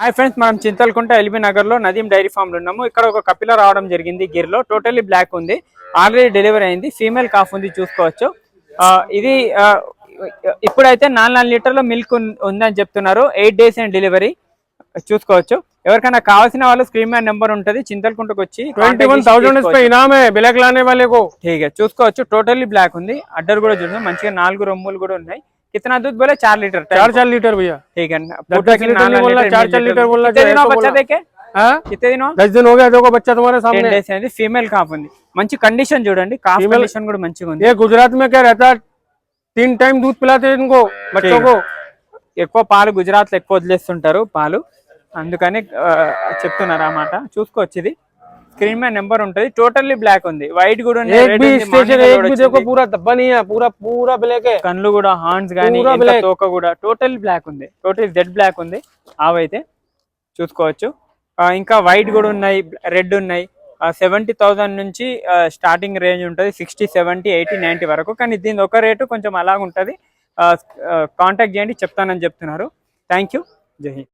Hi friends మనం Chintalakunta LB నగర్లో నదీం dairy ఫామ్లో ఉన్నాము. ఇక్కడ ఒక కపిల రావడం జరిగింది గిర్లో. టోటల్లీ బ్లాక్ ఉంది. ఆల్రెడీ డెలివరీ అయింది. ఫీమేల్ కాఫ్ ఉంది చూసుకోవచ్చు. ఇది ఇప్పుడైతే నాలుగు నాలుగు లీటర్ల మిల్క్ ఉందని చెప్తున్నారు. ఎయిట్ డేస్ అండ్ డెలివరీ చూసుకోవచ్చు. ఎవరికైనా కావాల్సిన వాళ్ళు స్క్రీన్ మ్యాన్ నెంబర్ ఉంటుంది. చింతలకుంటకు వచ్చి బ్లాక్ చూసుకోవచ్చు. టోటల్లీ బ్లాక్ ఉంది. అడ్డర్ కూడా చూడండి. మంచిగా నాలుగు రొమ్ములు కూడా ఉన్నాయి. कितना दूध बोले? चार लीटर चार चार लीटर भैया। ठीक है चार चार लीटर बोला बच्चा देखे? कितने दिन दस दिन हो गया देखो బచ్చా तुम्हारे सामने। అనేది ఫీమేల్ కాఫ్ ఉంది మంచి కండిషన్ చూడండి కాఫ్ కండిషన్ కూడా మంచిగా ఉంది ఏ గుజరాత్ మే क्या रहता तीन टाइम दूध पिलाते इनको बच्चों को। ఎక్కువ పాలు గుజరాత్లో ఎక్కువ వదిలేస్తుంటారు పాలు। అందుకని చెప్తున్నారు అన్నమాట చూసుకోవచ్చు ఇది స్క్రీన్ మీద నెంబర్ ఉంటది టోటల్లీ బ్లాక్ ఉంది వైట్ కూడా ఉంది एक red भी ఉంది, स्टेशन morning एक కూడా भी देखो వచ్చింది. पूरा धब्बा नहीं है पूरा पूरा ब्लैक है కళ్ళు కూడా హార్న్స్ గానీ పూరా ఇంకా black. తోక కూడా టోటల్ బ్లాక్ ఉంది టోటల్ జెడ్ బ్లాక్ ఉంది ఆవైతే చూసుకోవచ్చు ఆ, ఇంకా వైట్ కూడా ఉన్నాయి రెడ్ ఉన్నాయి సెవెంటీ థౌసండ్ నుంచి స్టార్టింగ్ రేంజ్ ఉంటుంది సిక్స్టీ సెవెంటీ ఎయిటీ నైంటీ వరకు కానీ దీని ఒక రేటు కొంచెం అలాగ ఉంటుంది కాంటాక్ట్ చేయండి చెప్తానని చెప్తున్నారు థ్యాంక్ యూ జై హింద్